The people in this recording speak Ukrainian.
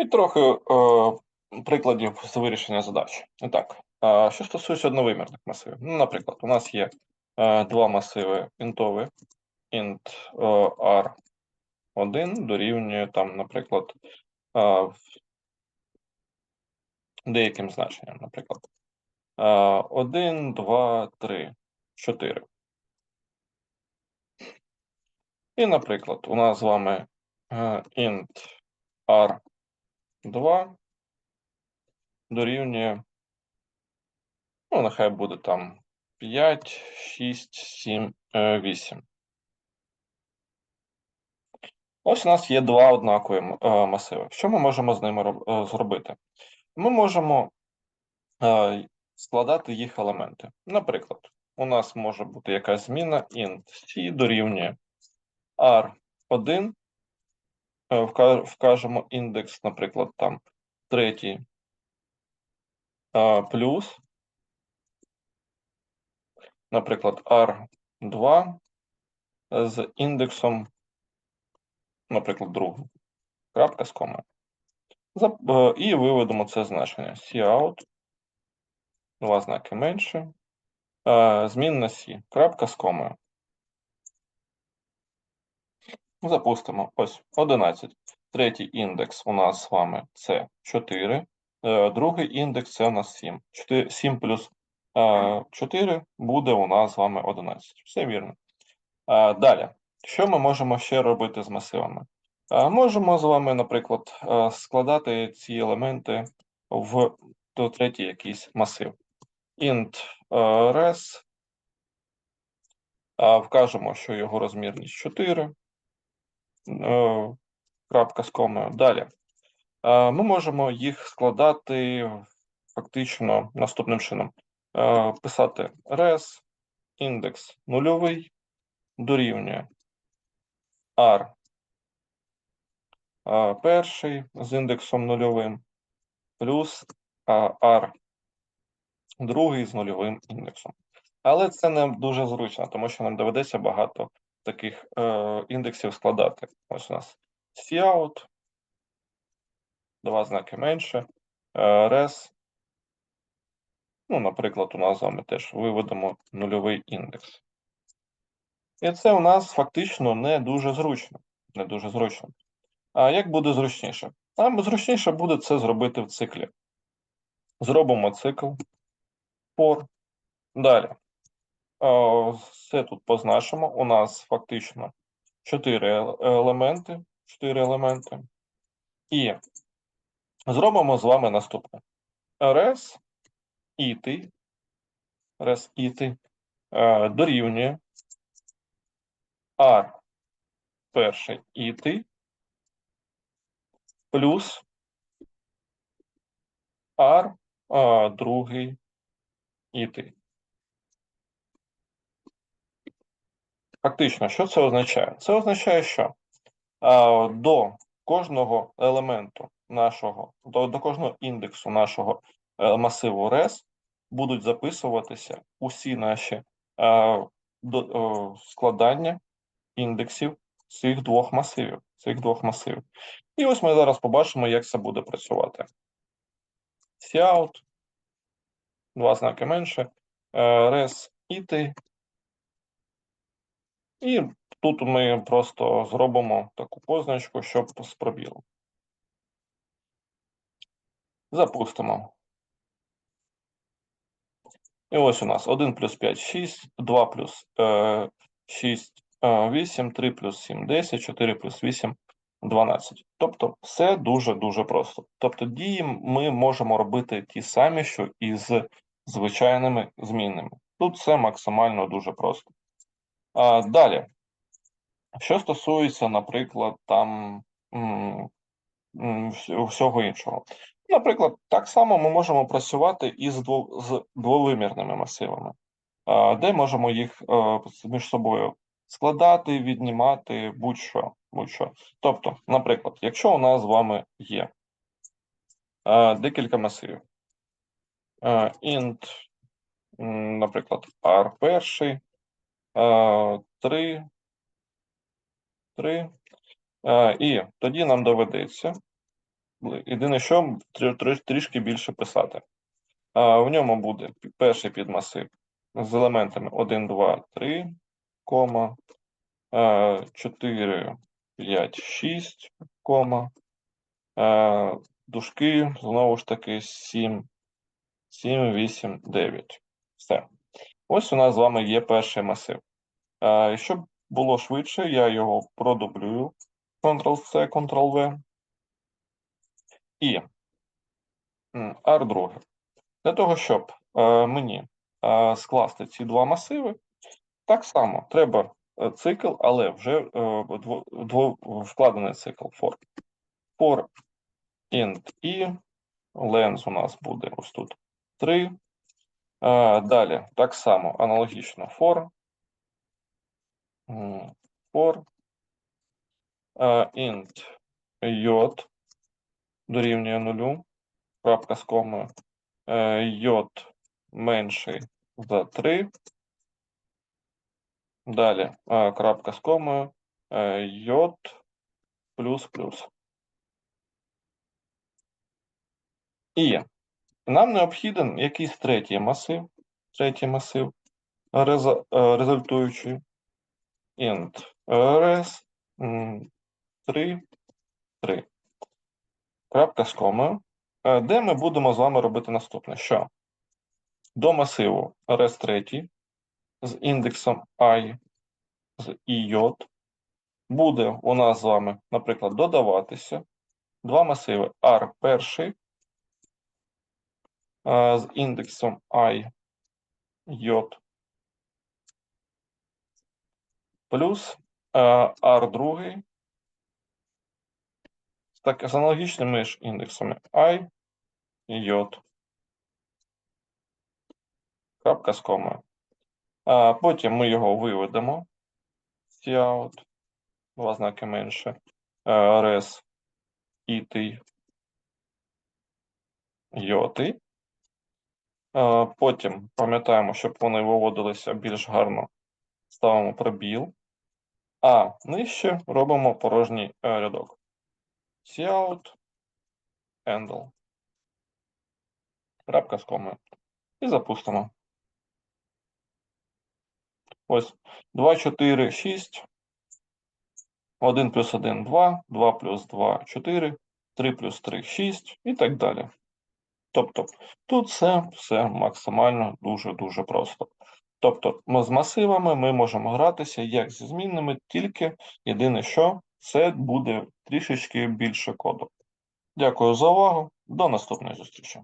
І трохи е, прикладів з вирішення задач. І так, е, що стосується одновимірних масивів. Ну, наприклад, у нас є е, два масиви інтові, int е, r1 дорівнює там, наприклад, е, деяким значенням, наприклад, е, 1, 2, 3, 4. І, наприклад, у нас з вами е, int r2 дорівнює, ну, нехай буде там 5, 6, 7, 8. Ось у нас є два однакові е, масиви. Що ми можемо з ними е, зробити? Ми можемо е, складати їх елементи. Наприклад, у нас може бути якась зміна int c дорівнює r1, е, вка- вкажемо індекс, наприклад, там третій е, плюс, наприклад, r2 з індексом, наприклад, другий. Крапка з. Зап- е, І виведемо це значення. Cout, два знаки менше, е, змінна C, крапка з комою. Запустимо. Ось 11. Третій індекс у нас з вами це 4. Е, Другий індекс це у нас 7. 4, 7 плюс е, 4 буде у нас з вами 11. Все вірно. Е, Далі. Що ми можемо ще робити з масивами? Е, Можемо з вами, наприклад, е, складати ці елементи в до третій якийсь масив. int е, res, е, вкажемо, що його розмірність 4, е, крапка з комою. Далі. Е, Ми можемо їх складати фактично наступним чином. Е, Писати res, індекс нульовий, дорівнює r е, перший з індексом нульовим, плюс е, r другий з нульовим індексом. Але це не дуже зручно, тому що нам доведеться багато таких е, індексів складати. Ось у нас cout, два знаки менше, е, res. Ну, наприклад, у нас з вами теж виведемо нульовий індекс. І це у нас фактично не дуже зручно. Не дуже зручно. А як буде зручніше? Нам зручніше буде це зробити в циклі. Зробимо цикл for. Далі. Е, Все тут позначимо. У нас фактично 4 елементи. 4 елементи. І зробимо з вами наступне. rs іти, res е, дорівнює r перший іти плюс r е, другий іти. Фактично, що це означає? Це означає, що а, до кожного елементу нашого, до, до кожного індексу нашого е, масиву res будуть записуватися усі наші е, до, е, складання індексів цих двох масивів. Цих двох масивів. І ось ми зараз побачимо, як це буде працювати. Cout, два знаки менше, е, res iti, і тут ми просто зробимо таку позначку, щоб з пробілом. Запустимо. І ось у нас 1 плюс 5 – 6, 2 плюс е, 6 е, 8, 3 плюс 7 – 10, 4 плюс 8 – 12. Тобто все дуже-дуже просто. Тобто дії ми можемо робити ті самі, що і з звичайними змінними. Тут все максимально дуже просто. А, далі. Що стосується, наприклад, там всього іншого. Наприклад, так само ми можемо працювати із з двовимірними масивами, де можемо їх е, між собою складати, віднімати, будь-що. будь-що. Тобто, наприклад, якщо у нас з вами є е, декілька масивів, е, int, наприклад, r перший, 3, 3, Е, І тоді нам доведеться єдине, що трі- трі- трішки більше писати. В ньому буде перший підмасив з елементами 1, 2, 3, кома, е, 4, 5, 6, кома, е, дужки, знову ж таки, 7, 7, 8, 9. Все. Ось у нас з вами є перший масив. Е, щоб було швидше, я його продублюю. Ctrl-C, Ctrl-V. І R2. Для того, щоб е, мені е, скласти ці два масиви, так само треба цикл, але вже вкладений цикл for. For int i, length у нас буде ось тут 3. Е, далі так само аналогічно for. For е, int j дорівнює нулю, крапка з комою, е, j менший за 3. Далі е, крапка з комою, е, j плюс плюс. І нам необхіден якийсь третій масив, третій масив, е, результуючий. Int res 3, 3. Крапка з комою, е, де ми будемо з вами робити наступне, що? До масиву res 3 з індексом і з і буде у нас з вами, наприклад, додаватися два масиви. R перший е, з індексом i j плюс е, r другий з так з аналогічними ж індексами i j. Крапка з комою. А потім ми його виведемо. Cout, два знаки менше. е, res it йоти. Е, Потім пам'ятаємо, щоб вони виводилися більш гарно, ставимо пробіл. А нижче робимо порожній е, рядок. Cout, handle. Крапка з комою. І запустимо. Ось 2, 4, 6. 1 плюс 1 – 2, 2 плюс 2 – 4, 3 плюс 3 – 6 і так далі. Тобто тут все, все максимально дуже-дуже просто. Тобто ми з масивами ми можемо гратися як зі змінними, тільки єдине, що це буде трішечки більше коду. Дякую за увагу. До наступної зустрічі.